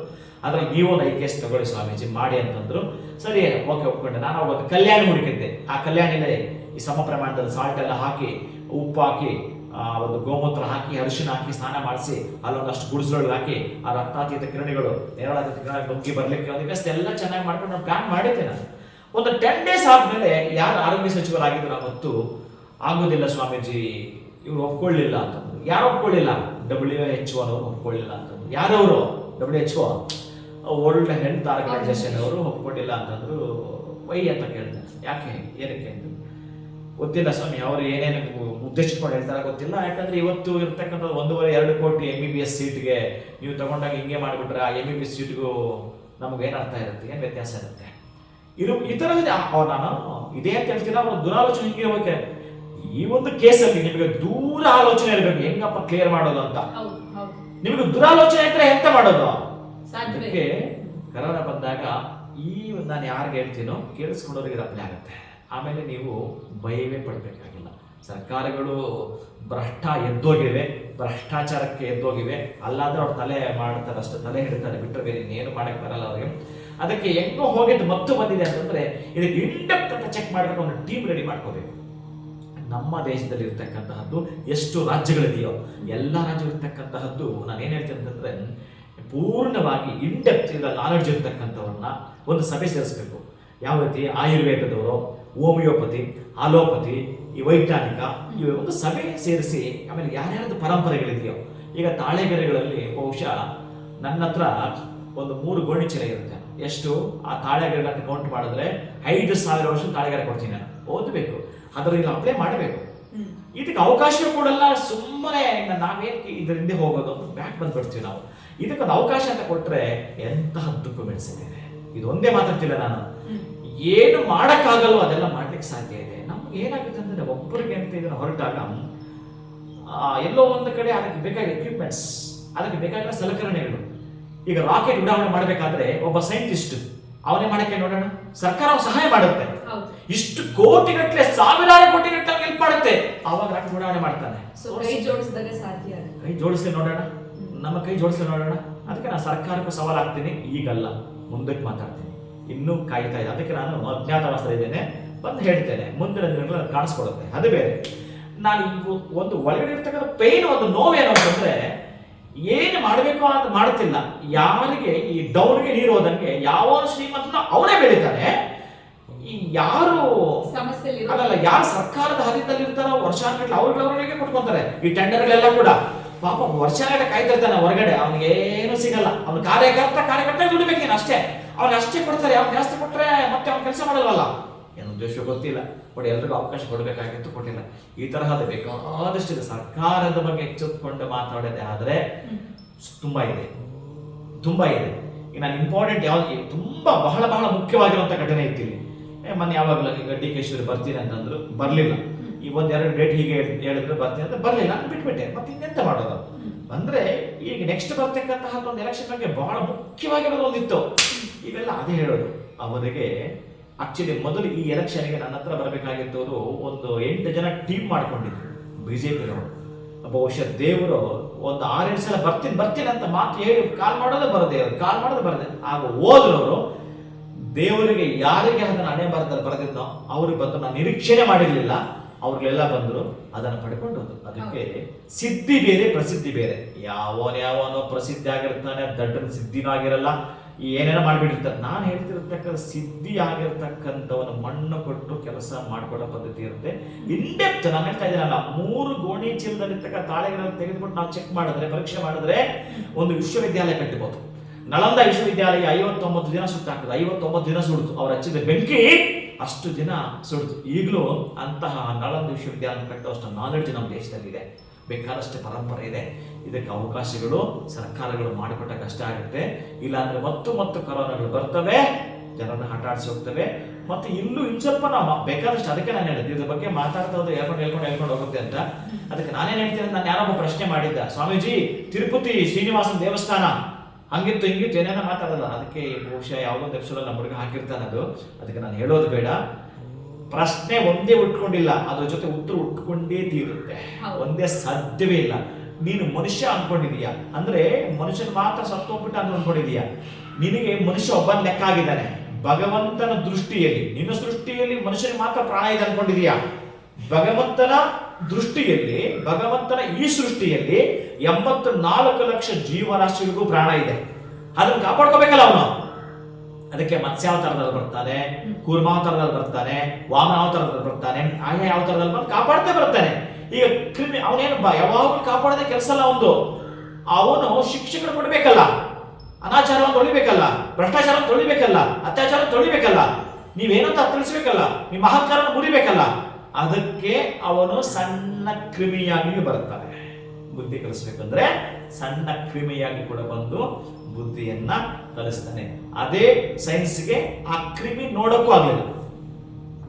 ಆದರೆ ನೀವು ಐದು ಕೇಸ್ ತಗೊಳ್ಳಿ ಸ್ವಾಮೀಜಿ, ಮಾಡಿ ಅಂತಂದ್ರು. ಸರಿ, ಓಕೆ, ಒಪ್ಕೊಂಡೆ. ನಾನು ಅವಾಗ ಕಲ್ಯಾಣ ಹುಡುಕಿದ್ದೆ ಆ ಕಲ್ಯಾಣಿಲೇ ಈ ಸಮ ಪ್ರಮಾಣದಲ್ಲಿ ಸಾಲ್ಟ್ ಎಲ್ಲ ಹಾಕಿ, ಉಪ್ಪು ಹಾಕಿ ಆ ಒಂದು ಗೋಮೂತ್ರ ಹಾಕಿ ಅರಿಶಿನ ಹಾಕಿ ಸ್ನಾನ ಮಾಡಿಸಿ ಅಲ್ಲೊಂದಷ್ಟು ಗುಡಿಸಲೊಳಗೆ ಹಾಕಿ ಆ ರಕ್ತಾತೀತ ಕಿರಣಿಗಳು ನೇರಳಾತೀತ ಕಿರಣ ನುಗ್ಗಿ ಬರ್ಲಿಕ್ಕೆ ಒಂದು ವ್ಯವಸ್ಥೆ ಎಲ್ಲ ಚೆನ್ನಾಗಿ ಮಾಡ್ಕೊಂಡು ನಾನು ಪ್ಲಾನ್ ಮಾಡಿದ್ದೆ ನಾನು. ಒಂದು ಟೆನ್ ಡೇಸ್ ಆದ್ಮೇಲೆ ಯಾರು ಆರೋಗ್ಯ ಸಚಿವರಾಗಿದ್ರು ನಾವು ಗೊತ್ತು ಆಗೋದಿಲ್ಲ ಸ್ವಾಮೀಜಿ ಇವರು ಒಪ್ಕೊಳ್ಳಿಲ್ಲ ಅಂತಂದ್ರು. ಯಾರು ಒಪ್ಕೊಳ್ಳಿಲ್ಲ? ಡಬ್ಲ್ಯೂ ಎಚ್ ಅವರು ಒಪ್ಕೊಳ್ಳಿಲ್ಲ ಅಂತಂದ್ರು. ಯಾರವರು? W H world health organisation ಅವರು ಒಪ್ಕೊಂಡಿಲ್ಲ ಅಂತಂದ್ರು ವೈ ಅಂತ ಕೇಳ್ತಾರೆ. ಯಾಕೆ? ಏನಕ್ಕೆ ಅಂತ ಗೊತ್ತಿಲ್ಲ ಸ್ವಾಮಿ ಅವರು ಏನೇನು ಉದ್ದೇಶಿಸ್ಕೊಂಡು ಹೇಳ್ತಾರೆ ಗೊತ್ತಿಲ್ಲ. ಯಾಕಂದ್ರೆ ಇವತ್ತು ಇರ್ತಕ್ಕಂಥ ಒಂದೂವರೆ ಎರಡು crore M B B S ಸೀಟ್ಗೆ ನೀವು ತಗೊಂಡಾಗ ಹಿಂಗೆ ಮಾಡಿಬಿಟ್ರೆ ಆ ಎಂ ಬಿ ಬಿ ಎಸ್ ಸೀಟ್ಗೂ ನಮ್ಗೆ ಏನು ಅರ್ಥ ಇರುತ್ತೆ? ಏನು ವ್ಯತ್ಯಾಸ ಇರುತ್ತೆ? ಇರು ಈ ಥರ ಇದೆ. ಅವ ನಾನು ಇದೇ ಅಂತ ಹೇಳ್ತೀನಿ ಅವ್ರ ದುರಾಲೋಚನೆ ಹಿಂಗೆ ಹೋಗ್ತಾರೆ ಈ ಒಂದು ಕೇಸಲ್ಲಿ ನಿಮಗೆ ದೂರ ಆಲೋಚನೆ ಇರಬೇಕು. ಹೆಂಗಪ್ಪ ಕ್ಲಿಯರ್ ಮಾಡೋದು ಅಂತ? ನಿಮಗೆ ದುರಾಲೋಚನೆ ಇದ್ರೆ ಎಂತ ಮಾಡೋದು? ಅದಕ್ಕೆ ಕರೋನಾ ಬಂದಾಗ ಈ ಒಂದು ನಾನು ಯಾರಿಗೆ ಹೇಳ್ತೀನೋ ಕೇಳಿಸ್ಕೊಂಡವ್ರಿಗೆ ಅಪ್ಲೈ ಆಗುತ್ತೆ. ಆಮೇಲೆ ನೀವು ಭಯವೇ ಪಡಬೇಕಾಗಿಲ್ಲ. ಸರ್ಕಾರಗಳು ಭ್ರಷ್ಟ ಎದ್ದೋಗಿವೆ, ಭ್ರಷ್ಟಾಚಾರಕ್ಕೆ ಎದ್ದೋಗಿವೆ. ಅಲ್ಲಾದ್ರೆ ಅವ್ರು ತಲೆ ಮಾಡ್ತಾರೆ ಅಷ್ಟು, ತಲೆ ಹಿಡಿತಾರೆ ಬಿಟ್ಟರೆ ಬೇರೆ ಇನ್ನೇನು ಮಾಡಕ್ಕೆ ಬರಲ್ಲ ಅವ್ರಿಗೆ. ಅದಕ್ಕೆ ಹೆಂಗೋ ಹೋಗಿದ್ದು ಮತ್ತು ಬಂದಿದೆ ಅಂತಂದ್ರೆ ಇದಕ್ಕೆ ಇಂಡಪ್ಟ್ ಅಂತ ಚೆಕ್ ಮಾಡಬೇಕು, ಒಂದು ಟೀಮ್ ರೆಡಿ ಮಾಡ್ಕೋಬೇಕು. ನಮ್ಮ ದೇಶದಲ್ಲಿ ಇರ್ತಕ್ಕಂತಹದ್ದು ಎಷ್ಟು ರಾಜ್ಯಗಳಿದೆಯೋ, ಎಲ್ಲ ರಾಜ್ಯಗಳು ಇರ್ತಕ್ಕಂತಹದ್ದು ನಾನು ಏನು ಹೇಳ್ತೇನೆ ಅಂತಂದ್ರೆ ಪೂರ್ಣವಾಗಿ ಇಂಡೆಪ್ತ್ ಇದರ ನಾಲೆಡ್ಜ್ ಇರ್ತಕ್ಕಂಥವ್ರನ್ನ ಒಂದು ಸಭೆ ಸೇರಿಸಬೇಕು. ಯಾವ ರೀತಿ ಆಯುರ್ವೇದದವರು ಹೋಮಿಯೋಪತಿ ಆಲೋಪತಿ ಈ ವೈಜ್ಞಾನಿಕ ಈ ಒಂದು ಸಭೆ ಸೇರಿಸಿ ಆಮೇಲೆ ಯಾರ್ಯಾರ್ದು ಪರಂಪರೆಗಳಿದೆಯೋ ಈಗ ತಾಳೆಗೆರೆಗಳಲ್ಲಿ ಬಹುಶಃ ನನ್ನ ಹತ್ರ ಒಂದು ಮೂರು ಗೋಣಿ ಚೀಲ ಇರುತ್ತೆ. ಎಷ್ಟು? ಆ ತಾಳೆಗೆರೆಗಳನ್ನು ಕೌಂಟ್ ಮಾಡಿದ್ರೆ ಐದು ಸಾವಿರ ವರ್ಷ ತಾಳೆಗೆರೆ ಕೊಡ್ತೀನಿ ನಾನು. ಓದಬೇಕು. ಅದರಲ್ಲಿ ಅಪ್ಲೈ ಮಾಡಬೇಕು. ಇದಕ್ಕೆ ಅವಕಾಶ ಕೊಡಲ್ಲ. ಸುಮ್ಮನೆ ನಾವೇನ್ ಇದರಿಂದ ಹೋಗೋದು ಅಂತ ಬ್ಯಾಕ್ ಬಂದ್ಬಿಡ್ತೀವಿ ನಾವು. ಇದಕ್ಕೊಂದು ಅವಕಾಶ ಅಂತ ಕೊಟ್ಟರೆ ಎಂತಹ ದುಃಖ ಬೆಳೆಸಿದ್ದೇನೆ ಇದು ಒಂದೇ ಮಾತಾಡ್ತಿಲ್ಲ ನಾನು. ಏನು ಮಾಡೋಕ್ಕಾಗಲ್ಲೋ ಅದೆಲ್ಲ ಮಾಡ್ಲಿಕ್ಕೆ ಸಾಧ್ಯ ಇದೆ. ನಮ್ಗೆ ಏನಾಗುತ್ತೆ ಅಂದರೆ ಒಬ್ಬರಿಗೆ ಅಂತ ಇದನ್ನ ಹೊರಟಾಗ ಎಲ್ಲೋ ಒಂದು ಕಡೆ ಅದಕ್ಕೆ ಬೇಕಾದ ಎಕ್ವಿಪ್ಮೆಂಟ್ಸ್ ಅದಕ್ಕೆ ಬೇಕಾಗಿರೋ ಸಲಕರಣೆಗಳು. ಈಗ ರಾಕೆಟ್ ಉಡಾವಣೆ ಮಾಡಬೇಕಾದ್ರೆ ಒಬ್ಬ ಸೈಂಟಿಸ್ಟ್ ಅವನೇ ಮಾಡಕ್ಕೆ ನೋಡೋಣ. ಸರ್ಕಾರ ಸಹಾಯ ಮಾಡುತ್ತೆ. ಇಷ್ಟು ಇಷ್ಟು ಕೋಟಿಗಟ್ಟಲೆ ಸಾವಿರಾರು ಕೋಟಿಗಟ್ಟಲೆ ಹೆಲ್ಪ್ ಮಾಡುತ್ತೆ. ಅವಾಗ ರಾಕೆಟ್ ಉಡಾವಣೆ ಮಾಡ್ತಾನೆ. ಸೊ ಕೈ ಜೋಡಿಸಿದಾಗ ಸಾಧ್ಯ ಕೈ ಜೋಡಿಸಿ ನೋಡೋಣ. ನಮ್ಮ ಕೈ ಜೋಡಿಸಿ ನೋಡೋಣ. ಅದಕ್ಕೆ ನಾನು ಸರ್ಕಾರಕ್ಕೂ ಸವಾಲಾಗ್ತೀನಿ. ಈಗಲ್ಲ. ಮುಂದಕ್ಕೆ ಮಾತಾಡ್ತೀನಿ. ಇನ್ನೂ ಕಾಯ್ತಾ ಇದೆ. ಅದಕ್ಕೆ ನಾನು ಅಜ್ಞಾತವಾಸದಲ್ಲಿದ್ದೇನೆ ಬಂದು ಹೇಳ್ತೇನೆ. ಮುಂದಿನ ದಿನಗಳಲ್ಲಿ ಅದು ಕಾಣಿಸ್ಕೊಡುತ್ತೆ. ಅದು ಬೇರೆ. ನಾನು ಒಂದು ಒಳಗಡೆ ಇರ್ತಕ್ಕಂಥ ಪೇನ್ ಒಂದು ನೋವೇನು ಅಂತಂದ್ರೆ ಏನು ಮಾಡಬೇಕು ಅಂತ ಮಾಡ್ತಿಲ್ಲ. ಯಾರಿಗೆ ಈ ಡೌನ್ಗೆ ನೀರು ಹೋದಂಗೆ ಯಾವ ಶ್ರೀಮಂತನ ಅವನೇ ಬೆಳಿತಾನೆ. ಈ ಯಾರು ಸಮಸ್ಯೆ ಅಲ್ಲಲ್ಲ ಯಾರು ಸರ್ಕಾರದ ಹರಿದಲ್ಲಿ ಇರ್ತಾರೋ ವರ್ಷಾನ್ಗಟ್ಲೆ ಅವ್ರಿಗೆ ಅವ್ರಿಗೆ ಕೊಟ್ಕೊಂತಾರೆ ಈ ಟೆಂಡರ್ಗಳೆಲ್ಲ ಕೂಡ. ಪಾಪ ವರ್ಷಾನ್ಗಟ್ಲೆ ಕಾಯ್ತಿರ್ತಾನೆ ಹೊರಗಡೆ. ಅವನಿಗೆ ಏನು ಸಿಗಲ್ಲ. ಅವ್ನ ಕಾರ್ಯಕರ್ತ ಕಾರ್ಯಕರ್ತ ದುಡಿಬೇಕೇನು ಅಷ್ಟೇ. ಅವ್ನಿಗೆ ಅಷ್ಟೇ ಕೊಡ್ತಾರೆ ಅವ್ರು ಜಾಸ್ತಿ ಕೊಟ್ರೆ ಮತ್ತೆ ಅವ್ನು ಕೆಲಸ ಮಾಡಲ್ವಲ್ಲ ಏನು ಉದ್ದೇಶ ಗೊತ್ತಿಲ್ಲ. ಬಟ್ ಎಲ್ರಿಗೂ ಅವಕಾಶ ಕೊಡಬೇಕಾಗಿತ್ತು ಕೊಟ್ಟಿಲ್ಲ. ಈ ತರಹದ ಬೇಕಾದಷ್ಟಿದೆ ಸರ್ಕಾರದ ಬಗ್ಗೆ ಎಚ್ಚೆತ್ತುಕೊಂಡು ಮಾತಾಡೋದೆ ಆದ್ರೆ ತುಂಬಾ ಇದೆ. ತುಂಬಾ ಇದೆ. ಈಗ ನಾನು ಇಂಪಾರ್ಟೆಂಟ್ ಯಾವ್ದು ತುಂಬಾ ಬಹಳ ಬಹಳ ಮುಖ್ಯವಾಗಿರುವಂಥ ಘಟನೆ ಇತ್ತಿಲ್ಲಿ ಏ, ಮೊನ್ನೆ ಯಾವಾಗಲೂ ಈಗ ಡಿ ಕೆ ಶಿವರು ಬರ್ತೀನಿ ಅಂತಂದ್ರು ಬರಲಿಲ್ಲ. ಈ ಒಂದ್ ಎರಡು ಡೇಟ್ ಹೀಗೆ ಹೇಳಿದ್ರೆ ಬರ್ತೀನಿ ಅಂತ ಬರಲಿಲ್ಲ ಬಿಟ್ಬಿಟ್ಟೆ. ಮತ್ತೆ ಇನ್ನೆಂತ ಮಾಡೋದು? ಅಂದ್ರೆ ಈಗ ನೆಕ್ಸ್ಟ್ ಬರ್ತಕ್ಕಂತಹ ಒಂದು ಎಲೆಕ್ಷನ್ ಬಗ್ಗೆ ಬಹಳ ಮುಖ್ಯವಾಗಿರೋದು ಒಂದಿತ್ತು. ಇವೆಲ್ಲ ಅದೇ ಹೇಳೋದು. ಅವರಿಗೆ ಆಕ್ಚುಲಿ ಮೊದಲು ಈ ಎಲೆಕ್ಷನ್ಗೆ ನನ್ನ ಹತ್ರ ಬರಬೇಕಾಗಿದ್ದವರು ಒಂದು ಎಂಟು ಜನ ಟೀಮ್ ಮಾಡ್ಕೊಂಡಿದ್ರು ಬಿಜೆಪಿನವರು. ಬಹುಶಃ ದೇವರು ಒಂದು ಆರೇಳು ಸಲ ಬರ್ತೀನಿ ಬರ್ತೀನಿ ಅಂತ ಮಾತು ಹೇಳಿ ಕಾಲ್ ಮಾಡೋದೇ ಬರದೆ ಕಾಲ್ ಮಾಡೋದು ಬರದೆ. ಆಗ ಹೋದ್ರವರು ದೇವರಿಗೆ ಯಾರಿಗೆ ಅದನ್ನ ಹಣೆ ಬರದಲ್ಲಿ ಬರೆದಿದ್ದೋ ಅವ್ರಿಗೆ ಬಂದು ನಾನು ನಿರೀಕ್ಷೆನೆ ಮಾಡಿರಲಿಲ್ಲ. ಅವ್ರಿಗೆಲ್ಲ ಬಂದರು ಅದನ್ನು ಪಡ್ಕೊಂಡು ಹೋದ್ರು. ಅದಕ್ಕೆ ಸಿದ್ಧಿ ಬೇರೆ ಪ್ರಸಿದ್ಧಿ ಬೇರೆ. ಯಾವನ್ ಯಾವನೋ ಪ್ರಸಿದ್ಧಿ ಆಗಿರ್ತಾನೆ ದಡ್ಡನ ಸಿದ್ಧಿನೂ ಆಗಿರಲ್ಲ. ಏನೇನೋ ಮಾಡಿಬಿಟ್ಟಿರ್ತಾರೆ ನಾನು ಹೇಳ್ತಿರ್ತಕ್ಕಂಥ ಸಿದ್ಧಿ ಆಗಿರ್ತಕ್ಕಂಥವನ ಮಣ್ಣು ಕೊಟ್ಟು ಕೆಲಸ ಮಾಡ್ಕೊಳ್ಳೋ ಪದ್ಧತಿ ಇರುತ್ತೆ. ಇಂಡೆಪ್ತ್ ನಾನು ಹೇಳ್ತಾ ಇದ್ದೀನಲ್ಲ, ಮೂರು ಗೋಣಿ ಚೀಲದಲ್ಲಿರ್ತಕ್ಕ ತಾಳೆಗಳನ್ನು ತೆಗೆದುಕೊಂಡು ನಾವು ಚೆಕ್ ಮಾಡಿದ್ರೆ, ಪರೀಕ್ಷೆ ಮಾಡಿದ್ರೆ ಒಂದು ವಿಶ್ವವಿದ್ಯಾಲಯ ಕಟ್ಟಬಹುದು ನಳಂದ ವಿಶ್ವವಿದ್ಯಾಲಯ ಐವತ್ತೊಂಬತ್ತು ದಿನ ಸುಟ್ಟಾಗ್ತದೆ ಐವತ್ತೊಂಬತ್ತು ದಿನ ಸುಡ್ತು. ಅವ್ರು ಹಚ್ಚಿದ ಬೆಂಕಿ ಅಷ್ಟು ದಿನ ಸುಡ್ತು. ಈಗಲೂ ಅಂತಹ ನಳಂದ ವಿಶ್ವವಿದ್ಯಾಲಯ ಕಟ್ಟುವಷ್ಟು ನಾಲೆಡ್ಜ್ ನಮ್ಮ ದೇಶದಲ್ಲಿದೆ. ಬೇಕಾದಷ್ಟು ಪರಂಪರೆ ಇದೆ. ಇದಕ್ಕೆ ಅವಕಾಶಗಳು ಸರ್ಕಾರಗಳು ಮಾಡಿಕೊಟ್ಟ ಕಷ್ಟ ಆಗುತ್ತೆ. ಇಲ್ಲಾಂದ್ರೆ ಮತ್ತು ಮತ್ತು ಕರೋನಾಗಳು ಬರ್ತವೆ ಜನರನ್ನ ಹಠಾಡಿಸಿ ಹೋಗ್ತವೆ. ಮತ್ತೆ ಇಲ್ಲೂ ಇನ್ ಸ್ವಲ್ಪ ನಾವು ಬೇಕಾದಷ್ಟು ಅದಕ್ಕೆ ನಾನು ಹೇಳಿದ್ದೆ. ಇದ್ರ ಬಗ್ಗೆ ಮಾತಾಡ್ತಾ ಹೋದ್ರೆ ಹೇಳ್ಕೊಂಡು ಹೇಳ್ಕೊಂಡು ಹೇಳ್ಕೊಂಡು ಹೋಗುತ್ತೆ ಅಂತ. ಅದಕ್ಕೆ ನಾನೇನು ಹೇಳ್ತೀನಿ ನಾನು ಯಾರೊಬ್ಬ ಪ್ರಶ್ನೆ ಮಾಡಿದ್ದ. ಸ್ವಾಮೀಜಿ ತಿರುಪತಿ ಶ್ರೀನಿವಾಸನ ದೇವಸ್ಥಾನ ಹಂಗಿತ್ತು ಹಿಂಗಿತ್ತು ಏನೇನೋ ಮಾತಾಡಲ್ಲ. ಅದಕ್ಕೆ ಬಹುಶಃ ಯಾವುದೊಂದು ಎಪಿಸೋಡ್ ನಮ್ಮ ಹುಡುಗ ಹಾಕಿರ್ತಾನೆ ಅದು. ಅದಕ್ಕೆ ನಾನು ಹೇಳೋದು ಬೇಡ. ಪ್ರಶ್ನೆ ಒಂದೇ ಉಟ್ಕೊಂಡಿಲ್ಲ. ಅದ್ರ ಜೊತೆ ಉತ್ತರ ಉಟ್ಕೊಂಡೇ ತೀರುತ್ತೆ. ಒಂದೇ ಸಾಧ್ಯವೇ ಇಲ್ಲ. ನೀನು ಮನುಷ್ಯ ಅನ್ಕೊಂಡಿದೀಯ. ಅಂದ್ರೆ ಮನುಷ್ಯನ ಮಾತ್ರ ಸತ್ತೋಗ್ಬಿಟ್ಟ ಅಂತ ಅನ್ಕೊಂಡಿದೀಯ. ನಿನಗೆ ಮನುಷ್ಯ ಒಬ್ಬ ಲೆಕ್ಕ ಆಗಿದ್ದಾನೆ ಭಗವಂತನ ದೃಷ್ಟಿಯಲ್ಲಿ, ನಿನ್ನ ಸೃಷ್ಟಿಯಲ್ಲಿ ಮನುಷ್ಯನಿಗೆ ಮಾತ್ರ ಪ್ರಾಣ ಇದೆ ಅನ್ಕೊಂಡಿದೀಯ. ಭಗವಂತನ ದೃಷ್ಟಿಯಲ್ಲಿ, ಭಗವಂತನ ಈ ಸೃಷ್ಟಿಯಲ್ಲಿ ಎಂಬತ್ತು ನಾಲ್ಕು ಲಕ್ಷ ಜೀವರಾಶಿಗಳಿಗೂ ಪ್ರಾಣ ಇದೆ. ಅದನ್ನು ಕಾಪಾಡ್ಕೋಬೇಕಲ್ಲ ಅವನು. ಅದಕ್ಕೆ ಮತ್ಸ್ಯಾವತಾರದಲ್ಲಿ ಬರ್ತಾನೆ ಕೂರ್ಮಾವತಾರದಲ್ಲಿ ಬರ್ತಾನೆ ವಾಮನಾವತಾರದಲ್ಲಿ ಬರ್ತಾನೆ, ಆಯಾ ಅವತಾರದಲ್ಲಿ ಬಂದು ಕಾಪಾಡ್ತಾ ಬರ್ತಾನೆ. ಈಗ ಕ್ರಿಮಿ ಅವನೇನು ಯಾವಾಗಲೂ ಕಾಪಾಡದೆ ಕೆಲಸ ಅಲ್ಲ ಒಂದು. ಅವನು ಶಿಕ್ಷಕರು ಕೊಡಬೇಕಲ್ಲ. ಅನಾಚಾರವನ್ನು ತೊಳಿಬೇಕಲ್ಲ. ಭ್ರಷ್ಟಾಚಾರ ತೊಳಿಬೇಕಲ್ಲ. ಅತ್ಯಾಚಾರ ತೊಳಿಬೇಕಲ್ಲ. ನೀವೇನಂತ ತಿಳಿಸ್ಬೇಕಲ್ಲ. ನಿಮ್ಮ ಅಹಂಕಾರ ಮುರಿಬೇಕಲ್ಲ. ಅದಕ್ಕೆ ಅವನು ಸಣ್ಣ ಕ್ರಿಮಿಯಾಗಿ ಬರ್ತಾನೆ ಬುದ್ಧಿ ಕಲಿಸ್ಬೇಕಂದ್ರೆ ಸಣ್ಣ ಕ್ರಿಮಿಯಾಗಿ ಕೂಡ ಬಂದು ಬುದ್ಧಿಯನ್ನ ಕಲಿಸ್ತಾನೆ. ಅದೇ ಸೈನ್ಸ್ಗೆ ಆ ಕ್ರಿಮಿ ನೋಡಕ್ಕೂ ಆಗಲಿಲ್ಲ.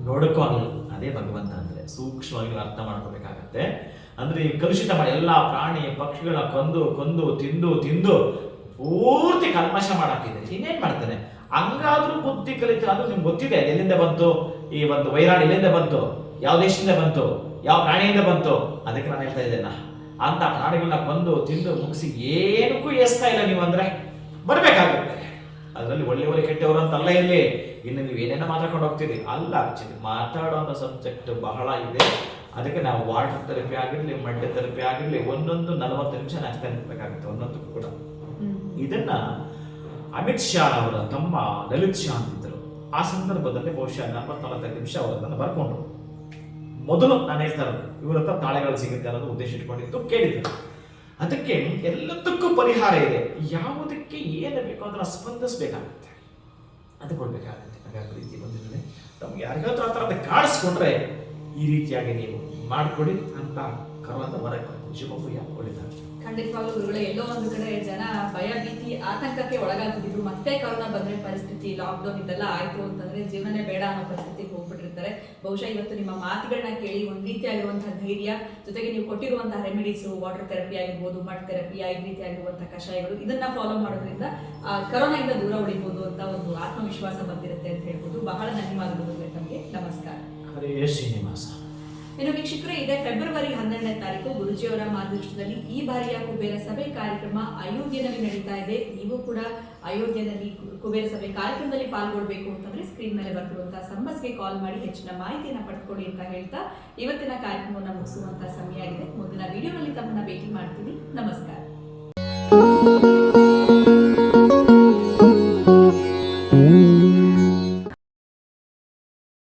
ನೋಡಕ್ಕೂ ಆಗಲಿಲ್ಲ. ಅದೇ ಭಗವಂತ ಅಂದರೆ ಸೂಕ್ಷ್ಮವಾಗಿ ಅರ್ಥ ಮಾಡ್ಕೋಬೇಕಾಗತ್ತೆ. ಅಂದರೆ ಈ ಕಲುಷಿತ ಮಾಡಿ ಎಲ್ಲ ಪ್ರಾಣಿ, ಪಕ್ಷಿಗಳ ಕೊಂದು ಕೊಂದು, ತಿಂದು ತಿಂದು ಪೂರ್ತಿ ಕಲ್ಮಶ ಮಾಡಾಕಿದ್ದಾರೆ. ಇನ್ನೇನು ಮಾಡ್ತಾನೆ? ಹಂಗಾದ್ರೂ ಬುದ್ಧಿ ಕಲಿತ ಅದು ನಿಮ್ಗೆ ಗೊತ್ತಿದೆ, ಎಲ್ಲಿಂದ ಬಂತು? ಈ ಒಂದು ವೈರಾಣು ಎಲ್ಲಿಂದ ಬಂತು? ಯಾವ ದೇಶದಿಂದ ಬಂತು? ಯಾವ ಪ್ರಾಣಿಯಿಂದ ಬಂತು? ಅದಕ್ಕೆ ನಾನು ಹೇಳ್ತಾ ಇದ್ದೇನೆ? ಅಂತ ಪ್ರಾಣಿಗಳನ್ನ ಕೊಂದು, ತಿಂದು, ಮುಗಿಸಿ ಏನಕ್ಕೂ ಎಸ್ತಾ ಇಲ್ಲ ನೀವು ಅಂದ್ರೆ ಬರ್ಬೇಕಾಗುತ್ತೆ. ಅದರಲ್ಲಿ ಒಳ್ಳೆಯವರು ಕೆಟ್ಟವರು ಅಂತ ಅಲ್ಲ ಇಲ್ಲಿ. ಇನ್ನು ನೀವು ಏನೇನೋ ಮಾತಾಡ್ಕೊಂಡು ಹೋಗ್ತೀರಿ? ಅಲ್ಲ ಆಕ್ಚುಲಿ ಮಾತಾಡುವಂಥ ಸಬ್ಜೆಕ್ಟ್ ಬಹಳ ಇದೆ. ಅದಕ್ಕೆ ನಾವು ವಾಟರ್ ಥೆರಪಿ ಆಗಿರಲಿ ಮಡ್ಡೆ ಥೆರಪಿ ಆಗಿರಲಿ ಒಂದೊಂದು ನಲವತ್ತು ನಿಮಿಷ ನಾಚ್ತಾ ಇರಬೇಕಾಗುತ್ತೆ ಒಂದೊಂದು ಕೂಡ. ಇದನ್ನ ಅಮಿತ್ ಶಾ ಅವರ ತಮ್ಮ ಲಲಿತ್ ಶಾ ಅಂತಿದ್ದರು. ಆ ಸಂದರ್ಭದಲ್ಲಿ ಬಹುಶಃ ನಲವತ್ನಾಲ್ಕೈದು ನಿಮಿಷ ಅವರು ಅದನ್ನು ಬರ್ಕೊಂಡ್ರು ಮೊದಲು ನಾನು ಹೇಳ್ತಾ ಇರೋದು ಇವರ ಹತ್ರ ತಾಳೆಗಳು ಸಿಗುತ್ತೆ ಅನ್ನೋದು ಉದ್ದೇಶ ಇಟ್ಕೊಂಡಿತ್ತು ಕೇಳಿದ್ರು. ಅದಕ್ಕೆ ಎಲ್ಲದಕ್ಕೂ ಪರಿಹಾರ ಇದೆ. ಯಾವುದಕ್ಕೆ ಏನು ಬೇಕೋ ಅದನ್ನ ಸ್ಪಂದಿಸಬೇಕಾಗುತ್ತೆ. ಅದು ಕೊಡಬೇಕಾಗುತ್ತೆ. ಹಾಗಾಗಿ ಪ್ರೀತಿ ಬಂದಿದ್ರೆ ನಮ್ಗೆ ಯಾರಿಗಾದ್ರೂ ಆ ಥರದ ಕಾಣಿಸ್ಕೊಂಡ್ರೆ ಈ ರೀತಿಯಾಗಿ ನೀವು ಮಾಡಿಕೊಡಿ ಅಂತ ಕರೋನ ವರಕ್ಕೆ ಶಿವಮೊಗ್ಗ ಒಳ್ಳೆಯದಾಗಲಿ ಖಂಡಿತವಾಗ್ಲೂ ಗುರುಗಳೇ, ಎಲ್ಲೋ ಒಂದು ಕಡೆ ಜನ ಭಯ, ಭೀತಿ, ಆತಂಕಕ್ಕೆ ಒಳಗಾಗ್ತಿದ್ರು ಮತ್ತೆ ಕರೋನಾ ಬಂದ್ರೆ ಪರಿಸ್ಥಿತಿ ಲಾಕ್ಡೌನ್ ಇದೆಲ್ಲ ಆಯ್ತು ಅಂತಂದ್ರೆ ಜೀವನ ಬೇಡ ಅನ್ನೋ ಪರಿಸ್ಥಿತಿಗೆ ಹೋಗ್ಬಿಟ್ಟಿರ್ತಾರೆ ಬಹುಶಃ ಇವತ್ತು ನಿಮ್ಮ ಮಾತುಗಳನ್ನ ಕೇಳಿ ಒಂದು ರೀತಿಯಾಗಿರುವಂತಹ ಧೈರ್ಯ, ಜೊತೆಗೆ ನೀವು ಕೊಟ್ಟಿರುವಂತಹ ರೆಮಿಡೀಸ್ ವಾಟರ್ ಥೆರಪಿ ಆಗಿರ್ಬೋದು ಮಡ್ ಥೆರಪಿ ಈ ರೀತಿಯಾಗಿರುವಂತಹ ಕಷಾಯಗಳು ಇದನ್ನ ಫಾಲೋ ಮಾಡೋದ್ರಿಂದ ಕರೋನಾದಿಂದ ದೂರ ಉಳಿಬಹುದು ಅಂತ ಒಂದು ಆತ್ಮವಿಶ್ವಾಸ ಬಂದಿರುತ್ತೆ ಅಂತ ಹೇಳ್ಬೋದು. ಬಹಳ ಧನ್ಯವಾದಗಳು ತಮಗೆ. ನಮಸ್ಕಾರ. ಶ್ರೀನಿವಾಸ. ಇನ್ನು ವೀಕ್ಷಕರು, ಇದೇ ಫೆಬ್ರವರಿ ಹನ್ನೆರಡನೇ ತಾರೀಕು ಗುರುಜಿಯವರ ಮಾರ್ಗದರ್ಶನದಲ್ಲಿ ಈ ಬಾರಿಯ ಕುಬೇರ ಸಭೆ ಕಾರ್ಯಕ್ರಮ ಅಯೋಧ್ಯೆಯಲ್ಲಿ ನಡೀತಾ ಇದೆ. ನೀವು ಕೂಡ ಅಯೋಧ್ಯೆಯಲ್ಲಿ ಕುಬೇರ ಸಭೆ ಕಾರ್ಯಕ್ರಮದಲ್ಲಿ ಪಾಲ್ಗೊಳ್ಬೇಕು ಅಂತಂದ್ರೆ ಸ್ಕ್ರೀನ್ ಮೇಲೆ ಬರ್ತಿರುವಂತಹ ಸಂಬಸ್ಗೆ ಕಾಲ್ ಮಾಡಿ ಹೆಚ್ಚಿನ ಮಾಹಿತಿಯನ್ನು ಪಡ್ಕೊಳ್ಳಿ ಅಂತ ಹೇಳ್ತಾ ಇವತ್ತಿನ ಕಾರ್ಯಕ್ರಮವನ್ನು ಮುಗಿಸುವಂತಹ ಸಮಯ ಆಗಿದೆ. ಮುಂದಿನ ವಿಡಿಯೋನಲ್ಲಿ ತಮ್ಮನ್ನ ಭೇಟಿ ಮಾಡ್ತೀನಿ. ನಮಸ್ಕಾರ.